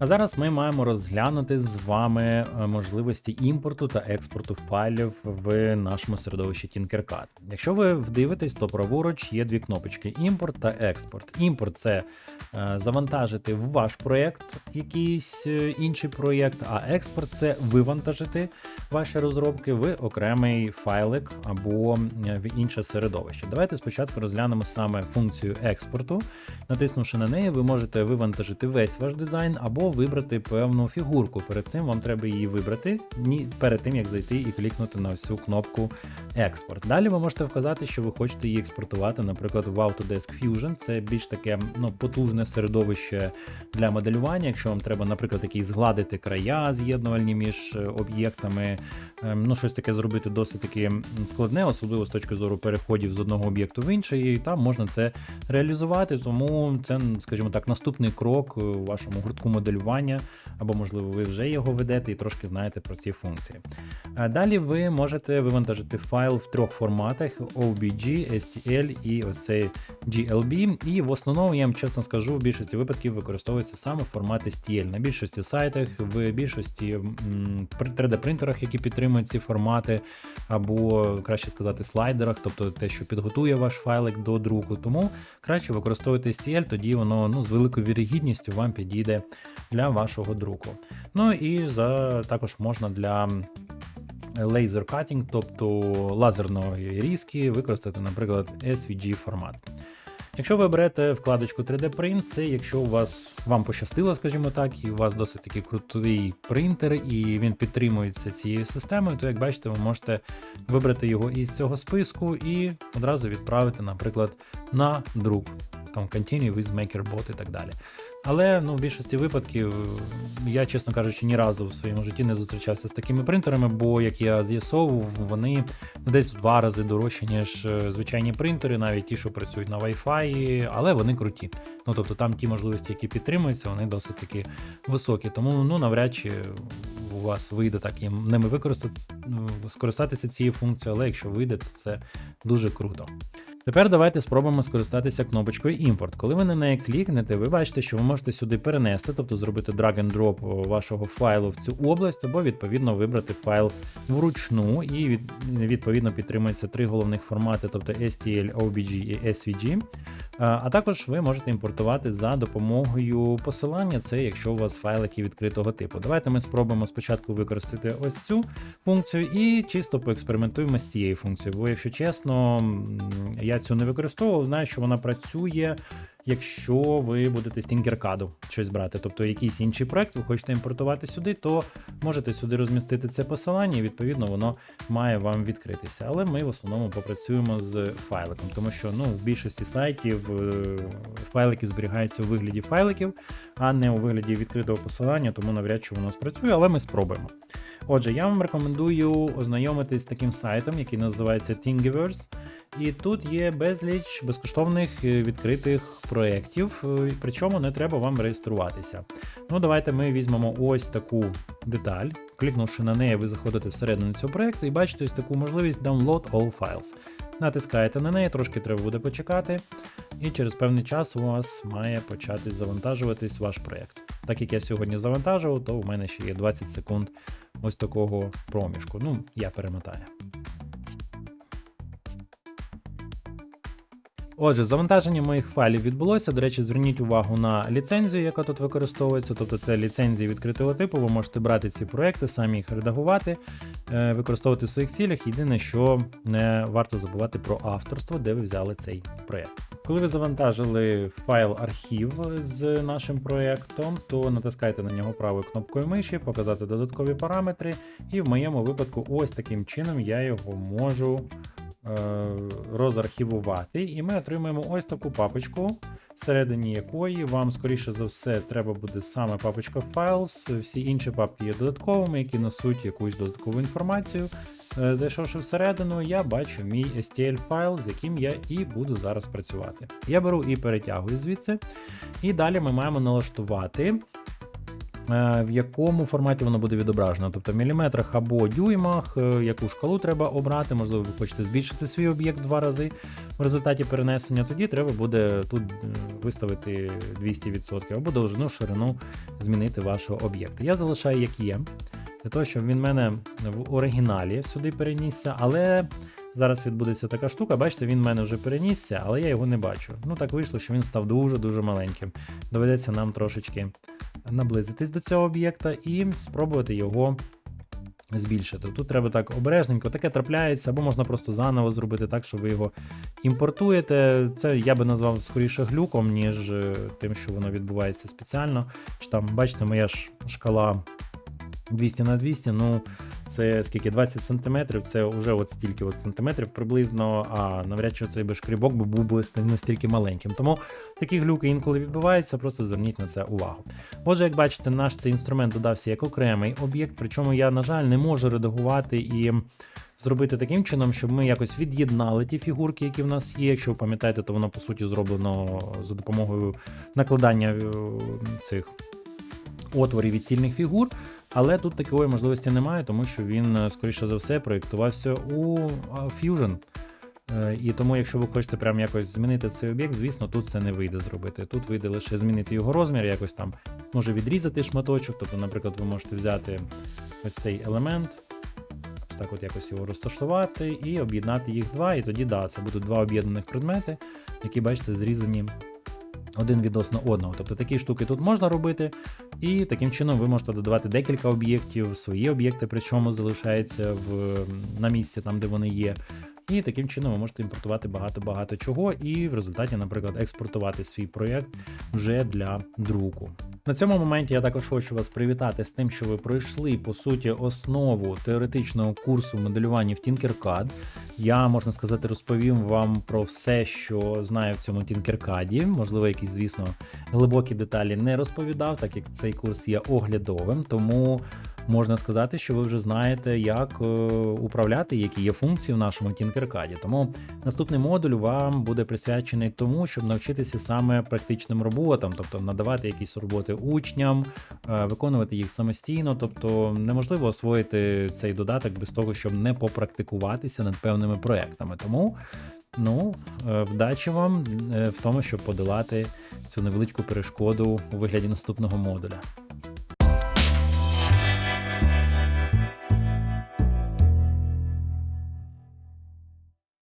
А зараз ми маємо розглянути з вами е, можливості імпорту та експорту файлів в нашому середовищі Tinkercad. Якщо ви вдивитесь, то праворуч є дві кнопочки: імпорт та експорт. Імпорт це е, завантажити в ваш проєкт якийсь е, інший проєкт, а експорт це вивантажити ваші розробки в окремий файлик або в інше середовище. Давайте спочатку розглянемо саме функцію експорту. Натиснувши на неї, ви можете вивантажити весь ваш дизайн або вибрати певну фігурку. Перед цим вам треба її вибрати перед тим, як зайти і клікнути на всю кнопку експорт. Далі ви можете вказати, що ви хочете її експортувати, наприклад, в Autodesk Fusion. Це більш таке ну, потужне середовище для моделювання. Якщо вам треба, наприклад, якісь згладити края з'єднувальні між е, об'єктами, ем, ну щось таке зробити досить таки складне, особливо з точки зору переходів з одного об'єкту в інший, і там можна це реалізувати. Тому це, скажімо так, наступний крок у вашому гуртку моделювання, або можливо ви вже його ведете і трошки знаєте про ці функції. Далі ви можете вивантажити файл в трьох форматах: OBG, STL і ось GLB. І в основному, я вам чесно скажу, в більшості випадків використовується саме формат STL. На більшості сайтах, в більшості 3D-принтерах, які підтримують ці формати, або краще сказати, слайдерах, тобто те, що підготує ваш файлик до друку. Тому краще використовувати STL, тоді воно ну, з великою вірогідністю вам підійде для вашого друку. Ну і за також можна для cutting, тобто лазерної різки, використати, наприклад, SVG формат. Якщо ви берете вкладочку 3D Print, це якщо у вас вам пощастило, скажімо так, і у вас досить такий крутий принтер, і він підтримується цією системою, то як бачите, ви можете вибрати його із цього списку і одразу відправити, наприклад, на друк. Там Continue with MakerBot і так далі. Але ну, в більшості випадків я, чесно кажучи, ні разу в своєму житті не зустрічався з такими принтерами, бо, як я з'ясовував, вони десь в два рази дорожчі, ніж е, звичайні принтери, навіть ті, що працюють на Wi-Fi, але вони круті. Ну тобто там ті можливості, які підтримуються, вони досить таки високі. Тому ну навряд чи у вас вийде так їм ними використати ну, скористатися цією функцією, але якщо вийде, то це дуже круто. Тепер давайте спробуємо скористатися кнопочкою імпорт. Коли ви на неї клікнете, ви бачите, що ви можете сюди перенести, тобто зробити drag and drop вашого файлу в цю область, або відповідно вибрати файл вручну, і відповідно підтримується три головних формати, тобто STL, OBG і SVG. А а також ви можете імпортувати за допомогою посилання, це якщо у вас файлики відкритого типу. Давайте ми спробуємо спочатку використати ось цю функцію і чисто поекспериментуємо з цією функцією. Бо, якщо чесно, я цю не використовував, знаю, що вона працює. Якщо ви будете з Tinkercad щось брати, тобто якийсь інший проект, ви хочете імпортувати сюди, то можете сюди розмістити це посилання, і відповідно воно має вам відкритися. Але ми в основному попрацюємо з файликом, тому що ну, в більшості сайтів е, файлики зберігаються у вигляді файликів, а не у вигляді відкритого посилання, тому навряд чи воно спрацює, але ми спробуємо. Отже, я вам рекомендую ознайомитись з таким сайтом, який називається Thingiverse. І тут є безліч безкоштовних е, відкритих проєктів, е, причому не треба вам реєструватися. Ну, давайте ми візьмемо ось таку деталь. Клікнувши на неї, ви заходите всередину цього проєкту і бачите ось таку можливість Download All Files. Натискаєте на неї, трошки треба буде почекати, і через певний час у вас має почати завантажуватись ваш проєкт. Так як я сьогодні завантажував, то у мене ще є 20 секунд ось такого проміжку. Ну, я перемотаю. Отже, завантаження моїх файлів відбулося. До речі, зверніть увагу на ліцензію, яка тут використовується. Тобто це ліцензії відкритого типу. Ви можете брати ці проекти, самі їх редагувати, е, використовувати в своїх цілях. Єдине, що не варто забувати про авторство, де ви взяли цей проект. Коли ви завантажили файл архів з нашим проектом, то натискайте на нього правою кнопкою миші, показати додаткові параметри, і в моєму випадку, ось таким чином я його можу розархівувати, і ми отримаємо ось таку папочку, всередині якої вам, скоріше за все, треба буде саме папочка Files. Всі інші папки є додатковими, які несуть якусь додаткову інформацію. Е, Зайшовши всередину, я бачу мій STL файл, з яким я і буду зараз працювати. Я беру і перетягую звідси. І далі ми маємо налаштувати е, в якому форматі воно буде відображено, тобто в міліметрах або дюймах, е, яку шкалу треба обрати, можливо, ви хочете збільшити свій об'єкт два рази. в результаті перенесення, тоді треба буде тут е, виставити 200% або довжину, ширину змінити вашого об'єкта. Я залишаю як є, для того, щоб він в мене в оригіналі сюди перенісся, але зараз відбудеться така штука, бачите, він в мене вже перенісся, але я його не бачу. Ну так вийшло, що він став дуже-дуже маленьким. Доведеться нам трошечки наблизитись до цього об'єкта і спробувати його збільшити. Тут треба так обережненько, таке трапляється, або можна просто заново зробити так, що ви його імпортуєте. Це я би назвав скоріше глюком, ніж е, тим, що воно відбувається спеціально. Чи там, бачите, моя ж шкала 200 на 200, ну це скільки 20 сантиметрів, це вже от стільки от сантиметрів приблизно, а навряд чи цей би шкрібок був би настільки маленьким. Тому такі глюки інколи відбуваються, просто зверніть на це увагу. Отже, як бачите, наш цей інструмент додався як окремий об'єкт, причому я, на жаль, не можу редагувати і. Зробити таким чином, щоб ми якось від'єднали ті фігурки, які в нас є. Якщо ви пам'ятаєте, то воно по суті зроблено за допомогою накладання е, цих отворів від цільних фігур. Але тут такої можливості немає, тому що він, е, скоріше за все, проєктувався у Fusion. Е, І тому, якщо ви хочете прям якось змінити цей об'єкт, звісно, тут це не вийде зробити. Тут вийде лише змінити його розмір, якось там може відрізати шматочок. Тобто, наприклад, ви можете взяти ось цей елемент, ось так от якось його розташувати і об'єднати їх два. І тоді, да, це будуть два об'єднаних предмети, які, бачите, зрізані один відносно одного. Тобто такі штуки тут можна робити, і таким чином ви можете додавати декілька об'єктів, свої об'єкти, причому залишаються в, на місці там, де вони є. І таким чином ви можете імпортувати багато-багато чого, і в результаті, наприклад, експортувати свій проєкт вже для друку. На цьому моменті я також хочу вас привітати з тим, що ви пройшли по суті основу теоретичного курсу моделювання в Tinkercad. Я можна сказати розповім вам про все, що знаю в цьому Tinkercad. Можливо, якісь, звісно, глибокі деталі не розповідав, так як цей курс є оглядовим, тому можна сказати, що ви вже знаєте, як е, управляти, які є функції в нашому Tinkercad. Тому наступний модуль вам буде присвячений тому, щоб навчитися саме практичним роботам, тобто надавати якісь роботи учням, е, виконувати їх самостійно. Тобто неможливо освоїти цей додаток без того, щоб не попрактикуватися над певними проектами. Тому. Ну, е, вдачі вам в тому, щоб подолати цю невеличку перешкоду у вигляді наступного модуля.